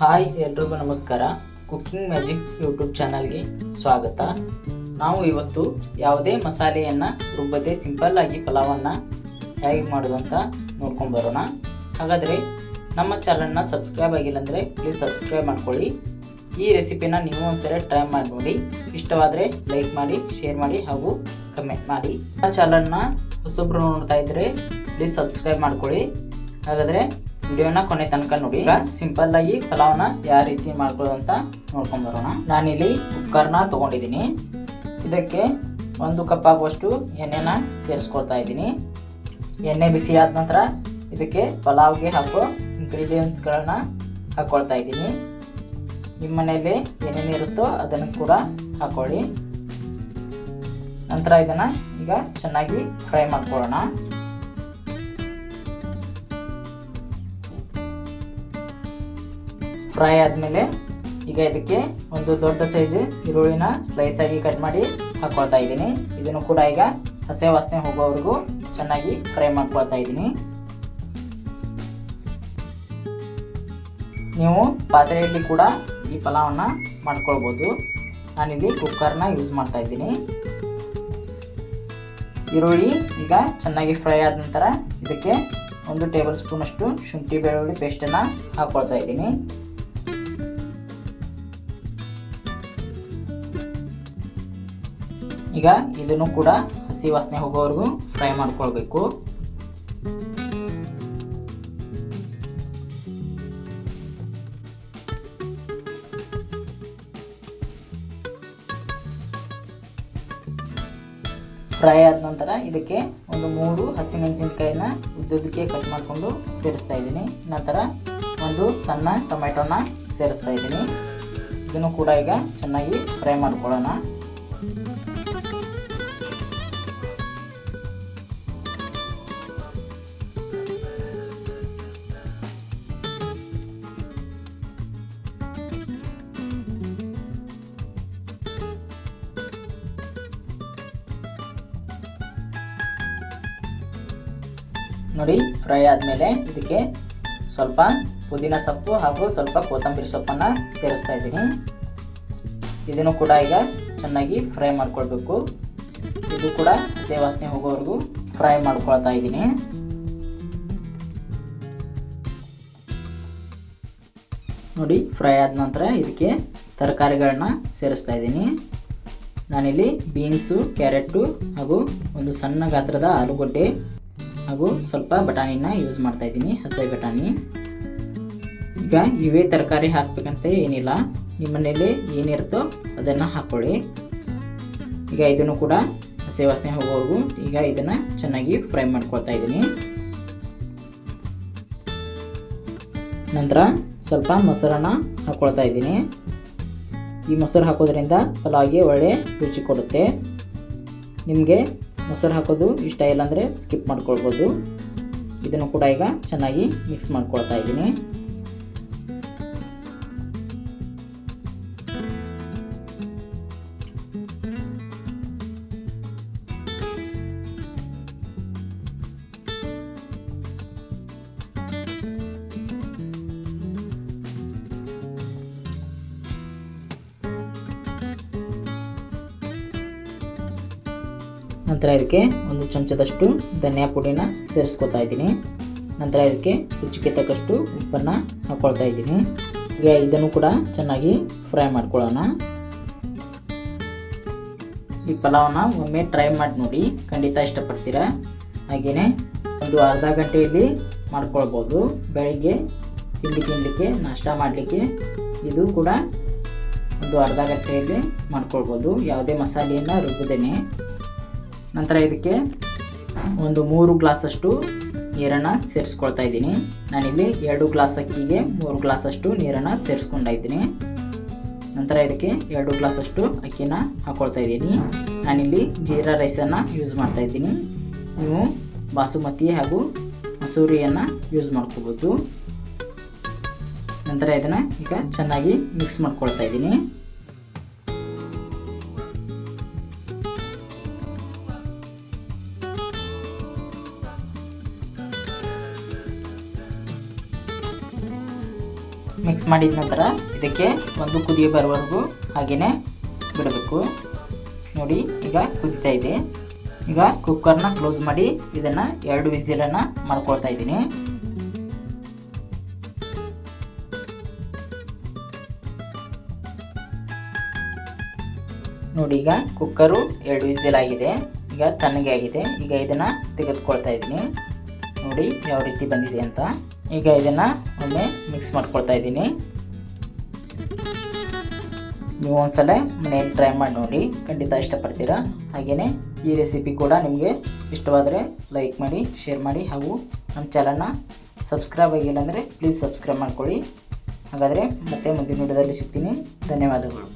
Hi ಎಲ್ರಿಗೂ ನಮಸ್ಕಾರ. Cooking magic YouTube ಚಾನಲ್ಗೆ ಸ್ವಾಗತ. ನಾವು ಇವತ್ತು ಯಾವುದೇ ಮಸಾಲೆಯನ್ನು, ರುಬ್ಬದೆ ಸಿಂಪಲ್ ಆಗಿ ಪಲಾವನ್ನು ಹೇಗೆ ಮಾಡೋದು ಅಂತ ನೋಡ್ಕೊಂಡು ಬರೋಣ. ಹಾಗಾದರೆ ನಮ್ಮ ಚಾನಲ್ನ ಸಬ್ಸ್ಕ್ರೈಬ್ ಆಗಿಲ್ಲ ಅಂದರೆ ಪ್ಲೀಸ್ ಸಬ್ಸ್ಕ್ರೈಬ್ ಮಾಡ್ಕೊಳ್ಳಿ. ಈ ರೆಸಿಪಿನ ನೀವು ಒಂದ್ಸರಿ ಟ್ರೈ ಮಾಡಿ ನೋಡಿ. ಇಷ್ಟವಾದರೆ ಲೈಕ್ ಮಾಡಿ, ಶೇರ್ ಮಾಡಿ ಹಾಗೂ ಕಮೆಂಟ್ ಮಾಡಿ. ನಮ್ಮ ಚಾನಲ್ನ ಹೊಸೊಬ್ಬರು ನೋಡ್ತಾ ಇದ್ದರೆ ಪ್ಲೀಸ್ ಸಬ್ಸ್ಕ್ರೈಬ್ ಮಾಡ್ಕೊಳ್ಳಿ. ಹಾಗಾದರೆ ವಿಡಿಯೋನ ಕೊನೆ ತನಕ ನೋಡಿ. ಈಗ ಸಿಂಪಲ್ ಆಗಿ ಪಲಾವ್ನ ಯಾವ ರೀತಿ ಮಾಡ್ಕೊಳ್ಳೋದು ಅಂತ ನೋಡ್ಕೊಂಡ್ ಬರೋಣ. ನಾನಿಲ್ಲಿ ಕುಕ್ಕರ್ನ ತಗೊಂಡಿದ್ದೀನಿ. ಇದಕ್ಕೆ ಒಂದು ಕಪ್ ಆಗುವಷ್ಟು ಎಣ್ಣೆನ ಸೇರಿಸ್ಕೊಳ್ತಾ ಇದ್ದೀನಿ. ಎಣ್ಣೆ ಬಿಸಿ ಆದ ನಂತರ ಇದಕ್ಕೆ ಪಲಾವ್ಗೆ ಹಾಕೋ ಇಂಗ್ರೀಡಿಯೆಂಟ್ಸ್ಗಳನ್ನ ಹಾಕ್ಕೊಳ್ತಾ ಇದ್ದೀನಿ. ನಿಮ್ಮ ಮನೆಯಲ್ಲಿ ಏನೇನಿರುತ್ತೋ ಅದನ್ನು ಕೂಡ ಹಾಕೊಳ್ಳಿ. ನಂತರ ಇದನ್ನು ಈಗ ಚೆನ್ನಾಗಿ ಫ್ರೈ ಮಾಡ್ಕೊಳ್ಳೋಣ. ಫ್ರೈ ಆದಮೇಲೆ ಈಗ ಇದಕ್ಕೆ ಒಂದು ದೊಡ್ಡ ಸೈಜ್ ಈರುಳ್ಳಿನ ಸ್ಲೈಸ್ ಆಗಿ ಕಟ್ ಮಾಡಿ ಹಾಕ್ಕೊಳ್ತಾ ಇದ್ದೀನಿ. ಇದನ್ನು ಕೂಡ ಈಗ ಹಸೆ ವಾಸನೆ ಹೋಗೋವರೆಗೂ ಚೆನ್ನಾಗಿ ಫ್ರೈ ಮಾಡ್ಕೊಳ್ತಾ ಇದ್ದೀನಿ. ನೀವು ಪಾತ್ರೆಯಲ್ಲಿ ಕೂಡ ಈ ಪಲಾವನ್ನು ಮಾಡ್ಕೊಳ್ಬೋದು. ನಾನಿಲ್ಲಿ ಕುಕ್ಕರ್ನ ಯೂಸ್ ಮಾಡ್ತಾ ಇದ್ದೀನಿ. ಈರುಳ್ಳಿ ಈಗ ಚೆನ್ನಾಗಿ ಫ್ರೈ ಆದ ನಂತರ ಇದಕ್ಕೆ ಒಂದು ಟೇಬಲ್ ಸ್ಪೂನಷ್ಟು ಶುಂಠಿ ಬೆಳ್ಳುಳ್ಳಿ ಪೇಸ್ಟನ್ನು ಹಾಕ್ಕೊಳ್ತಾ ಇದ್ದೀನಿ. ಈಗ ಇದನ್ನು ಕೂಡ ಹಸಿ ವಾಸನೆ ಹೋಗೋವರೆಗೂ ಫ್ರೈ ಮಾಡ್ಕೊಳ್ಬೇಕು. ಫ್ರೈ ಆದ ನಂತರ ಇದಕ್ಕೆ ಒಂದು ಮೂರು ಹಸಿಮೆಣಸಿನ್ಕಾಯಿನ ಉದ್ದುದಕ್ಕೆ ಕಟ್ ಮಾಡಿಕೊಂಡು ಸೇರಿಸ್ತಾ ಇದ್ದೀನಿ. ನಂತರ ಒಂದು ಸಣ್ಣ ಟೊಮೆಟೊನ ಸೇರಿಸ್ತಾ ಇದ್ದೀನಿ. ಇದನ್ನು ಕೂಡ ಈಗ ಚೆನ್ನಾಗಿ ಫ್ರೈ ಮಾಡ್ಕೊಳ್ಳೋಣ. ನೋಡಿ ಫ್ರೈ ಆದಮೇಲೆ ಇದಕ್ಕೆ ಸ್ವಲ್ಪ ಪುದೀನ ಸೊಪ್ಪು ಹಾಗೂ ಸ್ವಲ್ಪ ಕೊತ್ತಂಬರಿ ಸೊಪ್ಪನ್ನು ಸೇರಿಸ್ತಾ ಇದ್ದೀನಿ. ಇದನ್ನು ಕೂಡ ಈಗ ಚೆನ್ನಾಗಿ ಫ್ರೈ ಮಾಡ್ಕೊಳ್ಬೇಕು. ಇದು ಕೂಡ ಹಸಿ ಹೋಗೋವರೆಗೂ ಫ್ರೈ ಮಾಡ್ಕೊಳ್ತಾ ಇದ್ದೀನಿ. ನೋಡಿ ಫ್ರೈ ಆದ ನಂತರ ಇದಕ್ಕೆ ತರಕಾರಿಗಳನ್ನ ಸೇರಿಸ್ತಾ ಇದ್ದೀನಿ. ನಾನಿಲ್ಲಿ ಬೀನ್ಸು ಕ್ಯಾರೆಟು ಹಾಗೂ ಒಂದು ಸಣ್ಣ ಗಾತ್ರದ ಆಲೂಗಡ್ಡೆ ಹಾಗೂ ಸ್ವಲ್ಪ ಬಟಾಣಿನ ಯೂಸ್ ಮಾಡ್ತಾ ಇದ್ದೀನಿ, ಹಸಿ ಬಟಾಣಿ. ಈಗ ಇವೇ ತರಕಾರಿ ಹಾಕ್ಬೇಕಂತ, ಏನಿಲ್ಲ. ನಿಮ್ಮ ಮನೇಲಿ ಏನಿರುತ್ತೋ ಅದನ್ನು ಹಾಕ್ಕೊಳ್ಳಿ ಈಗ ಇದನ್ನು ಕೂಡ ಹಸಿ ವಾಸನೆ ಹೋಗೋವರೆಗೂ ಈಗ ಇದನ್ನು ಚೆನ್ನಾಗಿ ಫ್ರೈ ಮಾಡ್ಕೊಳ್ತಾ ಇದ್ದೀನಿ. ನಂತರ ಸ್ವಲ್ಪ ಮೊಸರನ್ನ ಹಾಕ್ಕೊಳ್ತಾ ಇದ್ದೀನಿ. ಈ ಮೊಸರು ಹಾಕೋದ್ರಿಂದ ಪಲಾವ್ಗೆ ಒಳ್ಳೆ ರುಚಿ ಕೊಡುತ್ತೆ. ನಿಮಗೆ ಮೊಸರು ಹಾಕೋದು ಇಷ್ಟ ಇಲ್ಲ ಅಂದರೆ ಸ್ಕಿಪ್ ಮಾಡ್ಕೊಳ್ಬೋದು. ಇದನ್ನು ಕೂಡ ಈಗ ಚೆನ್ನಾಗಿ ಮಿಕ್ಸ್ ಮಾಡ್ಕೊಳ್ತಾ ಇದ್ದೀನಿ. ನಂತರ ಇದಕ್ಕೆ ಒಂದು ಚಮಚದಷ್ಟು ಧನಿಯಾ ಪುಡಿನ ಸೇರಿಸ್ಕೊತಾ ಇದ್ದೀನಿ. ನಂತರ ಇದಕ್ಕೆ ರುಚಿಗೆ ತಕ್ಕಷ್ಟು ಉಪ್ಪನ್ನು ಹಾಕ್ಕೊಳ್ತಾ ಇದ್ದೀನಿ. ಈಗ ಇದನ್ನು ಕೂಡ ಚೆನ್ನಾಗಿ ಫ್ರೈ ಮಾಡ್ಕೊಳ್ಳೋಣ. ಈ ಪಲಾವನ್ನ ಒಮ್ಮೆ ಟ್ರೈ ಮಾಡಿ ನೋಡಿ, ಖಂಡಿತ ಇಷ್ಟಪಡ್ತೀರಾ? ಹಾಗೆಯೇ ಒಂದು ಅರ್ಧ ಗಂಟೆಯಲ್ಲಿ ಮಾಡ್ಕೊಳ್ಬೋದು. ಬೆಳಿಗ್ಗೆ ತಿಂಡಿ ತಿನ್ನಲಿಕ್ಕೆ ನಾಷ್ಟ ಮಾಡಲಿಕ್ಕೆ ಇದು ಕೂಡ ಒಂದು ಅರ್ಧ ಗಂಟೆಯಲ್ಲಿ ಮಾಡ್ಕೊಳ್ಬೋದು. ಯಾವುದೇ ಮಸಾಲೆಯನ್ನು ರುಬ್ಬದೇನೆ. ನಂತರ ಇದಕ್ಕೆ ಒಂದು ಮೂರು ಗ್ಲಾಸಷ್ಟು ನೀರನ್ನು ಸೇರಿಸ್ಕೊಳ್ತಾ ಇದ್ದೀನಿ. ನಾನಿಲ್ಲಿ ಎರಡು ಗ್ಲಾಸ್ ಅಕ್ಕಿಗೆ ಮೂರು ಗ್ಲಾಸಷ್ಟು ನೀರನ್ನು ಸೇರಿಸ್ಕೊಂಡ ಇದ್ದೀನಿ. ನಂತರ ಇದಕ್ಕೆ ಎರಡು ಗ್ಲಾಸಷ್ಟು ಅಕ್ಕಿನ ಹಾಕ್ಕೊಳ್ತಾ ಇದ್ದೀನಿ. ನಾನಿಲ್ಲಿ ಜೀರಾ ರೈಸನ್ನು ಯೂಸ್ ಮಾಡ್ತಾ ಇದ್ದೀನಿ. ನೀವು ಬಾಸುಮತಿ ಹಾಗೂ ಮಸೂರಿಯನ್ನು ಯೂಸ್ ಮಾಡ್ಕೋಬೋದು. ನಂತರ ಇದನ್ನು ಈಗ ಚೆನ್ನಾಗಿ ಮಿಕ್ಸ್ ಮಾಡ್ಕೊಳ್ತಾ ಇದ್ದೀನಿ. ಮಿಕ್ಸ್ ಮಾಡಿದ ನಂತರ ಇದಕ್ಕೆ ಒಂದು ಕುದಿ ಬರುವವರೆಗೂ ಹಾಗೆಯೇ ಬಿಡಬೇಕು. ನೋಡಿ, ಈಗ ಕುದಿತಾ ಇದೆ. ಈಗ ಕುಕ್ಕರ್ನ ಕ್ಲೋಸ್ ಮಾಡಿ ಇದನ್ನು ಎರಡು ವಿಸಿಲನ್ನು ಮಾಡ್ಕೊಳ್ತಾ ಇದ್ದೀನಿ. ನೋಡಿ, ಈಗ ಕುಕ್ಕರು ಎರಡು ವಿಸಿಲ್ ಆಗಿದೆ. ಈಗ ತಣ್ಣಗೆ ಆಗಿದೆ. ಈಗ ಇದನ್ನು ತೆಗೆದುಕೊಳ್ತಾ ಇದ್ದೀನಿ. ನೋಡಿ, ಯಾವ ರೀತಿ ಬಂದಿದೆ ಅಂತ. ಈಗ ಇದನ್ನು ಒಮ್ಮೆ ಮಿಕ್ಸ್ ಮಾಡ್ಕೊಳ್ತಾ ಇದ್ದೀನಿ. ನೀವು ಒಂದ್ಸಲ ಮನೆಯಲ್ಲಿ ಟ್ರೈ ಮಾಡಿ ನೋಡಿ. ಖಂಡಿತ ಇಷ್ಟಪಡ್ತೀರಾ? ಹಾಗೆಯೇ ಈ ರೆಸಿಪಿ ಕೂಡ ನಿಮಗೆ ಇಷ್ಟವಾದರೆ ಲೈಕ್ ಮಾಡಿ ಶೇರ್ ಮಾಡಿ ಹಾಗೂ ನಮ್ಮ ಚಾನಲ್ನ ಸಬ್ಸ್ಕ್ರೈಬ್ ಆಗಿಲ್ಲ ಅಂದರೆ ಪ್ಲೀಸ್ ಸಬ್ಸ್ಕ್ರೈಬ್ ಮಾಡ್ಕೊಳ್ಳಿ. ಹಾಗಾದರೆ ಮತ್ತೆ ಮುಂದಿನ ವಿಡಿಯೋದಲ್ಲಿ ಸಿಗ್ತೀನಿ. ಧನ್ಯವಾದಗಳು.